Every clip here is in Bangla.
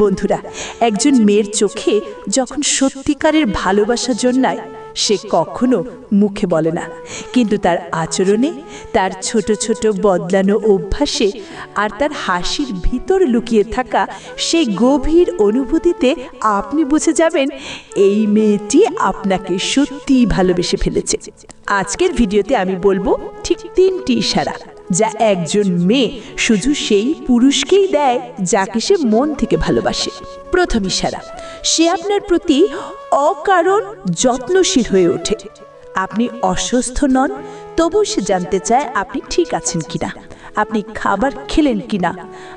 বন্ধুরা, একজন মেয়ের চোখে যখন সত্যিকারের ভালোবাসা জন্মায়, সে কখনো মুখে বলে না। কিন্তু তার আচরণে, তার ছোট ছোট বদলানো অভ্যাসে আর তার হাসির ভিতর লুকিয়ে থাকা সেই গভীর অনুভূতিতে আপনি বুঝে যাবেন, এই মেয়েটি আপনাকে সত্যিই ভালোবেসে ফেলেছে। আজকের ভিডিওতে আমি বলব, ঠিক তিনটি ইশারা। যা একজন মেয়ে শুধু সেই পুরুষকেই দেয় যাকে সে মন থেকে ভালোবাসে। প্রথম ইশারা, সে আপনার প্রতি অকারণ যত্নশীল হয়ে ওঠে। আপনি অসুস্থ নন তবু সে জানতে চায় আপনি ঠিক আছেন কিনা, আপনি খাবার খেলেন কিনা,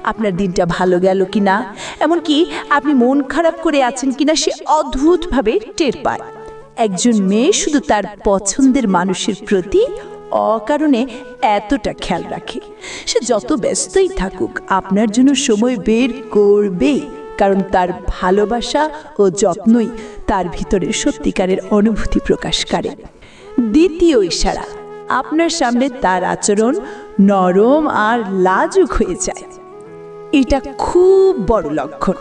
আপনার দিনটা ভালো গেল কিনা, এমনকি আপনি মন খারাপ করে আছেন কিনা সে অদ্ভুতভাবে টের পায়। একজন মেয়ে শুধু তার পছন্দের মানুষের প্রতি অকারণে এতটা খেয়াল রাখে। সে যত ব্যস্তই থাকুক, আপনার জন্য সময় বের করবেই, কারণ তার ভালোবাসা ও যত্নই তার ভিতরে সত্যিকারের অনুভূতি প্রকাশ করে। দ্বিতীয় ইশারা, আপনার সামনে তার আচরণ নরম আর লাজুক হয়ে যায়। এটা খুব বড় লক্ষণ।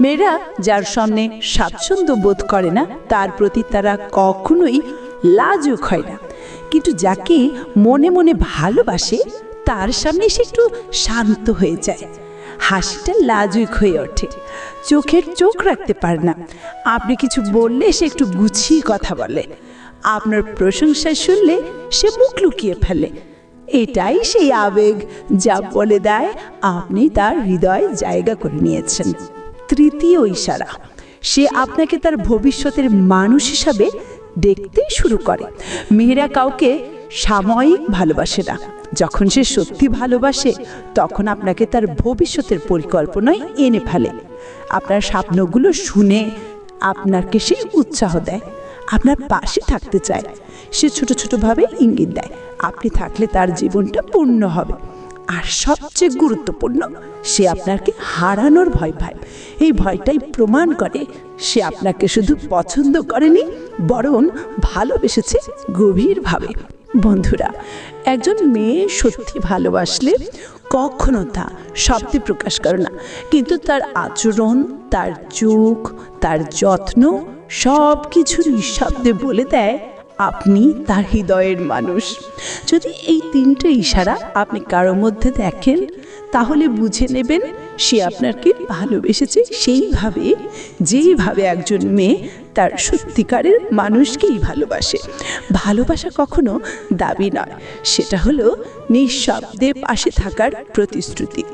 মেয়েরা যার সামনে স্বাচ্ছন্দ্য বোধ করে না, তার প্রতি তারা কখনোই লাজুক হয় না। কিন্তু যাকে মনে মনে ভালোবাসে, তার সামনে সে একটু শান্ত হয়ে যায়। হাসিটা লাজুক হয়ে ওঠে। চোখের চোখ রাখতে পারে না। আপনি কিছু বললে সে একটু গুছিয়ে কথা বলে। আপনার প্রশংসা শুনলে সে মুখ লুকিয়ে ফেলে। এটাই সেই আবেগ যা বলে দেয় আপনি তার হৃদয় জায়গা করে নিয়েছেন। তৃতীয় ইশারা, সে আপনাকে তার ভবিষ্যতের মানুষ হিসাবে দেখতে শুরু করে। মেয়েরা কাউকে সাময়িক ভালোবাসে না। যখন সে সত্যি ভালোবাসে, তখন আপনাকে তার ভবিষ্যতের পরিকল্পনায় এনে ফেলে। আপনার স্বপ্নগুলো শুনে আপনাকে সে উৎসাহ দেয়। আপনার পাশে থাকতে চায়। সে ছোট ছোটভাবে ইঙ্গিত দেয়। আপনি থাকলে তার জীবনটা পূর্ণ হবে। আর সবচেয়ে গুরুত্বপূর্ণ, সে আপনাকে হারানোর ভয় পায়। এই ভয়টাই প্রমাণ করে সে আপনাকে শুধু পছন্দ করেনি, বরং ভালোবেসেছে গভীরভাবে। বন্ধুরা, একজন মেয়ে সত্যি ভালোবাসলে কখনো তা শব্দে প্রকাশ করে না। কিন্তু তার আচরণ, তার চোখ, তার যত্ন সব কিছু নিঃশব্দে বলে দেয় আপনি তার হৃদয়ের মানুষ। যদি এই তিনটে ইশারা আপনি কারোর মধ্যে দেখেন, তাহলে বুঝে নেবেন সে আপনাকে ভালোবেসেছে সেইভাবে, যেইভাবে একজন মেয়ে তার সত্যিকারের মানুষকেই ভালোবাসে। ভালোবাসা কখনো দাবি নয়, সেটা হলো নিঃশব্দে পাশে থাকার প্রতিশ্রুতি।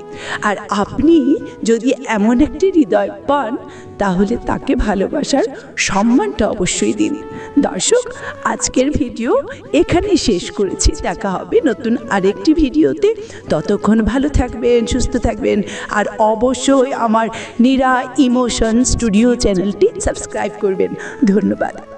আর আপনি যদি এমন একটি হৃদয় পান, তাহলে তাকে ভালোবাসার সম্মানটা অবশ্যই দিন। দর্শক, আজকের ভিডিও এখানেই শেষ করেছি। দেখা হবে নতুন আরেকটি ভিডিওতে। ততক্ষণ ভালো থাকবেন, সুস্থ থাকবেন। আর অবশ্যই আমার নীরা ইমোশন স্টুডিও চ্যানেলটি সাবস্ক্রাইব করবেন। ধন্যবাদ।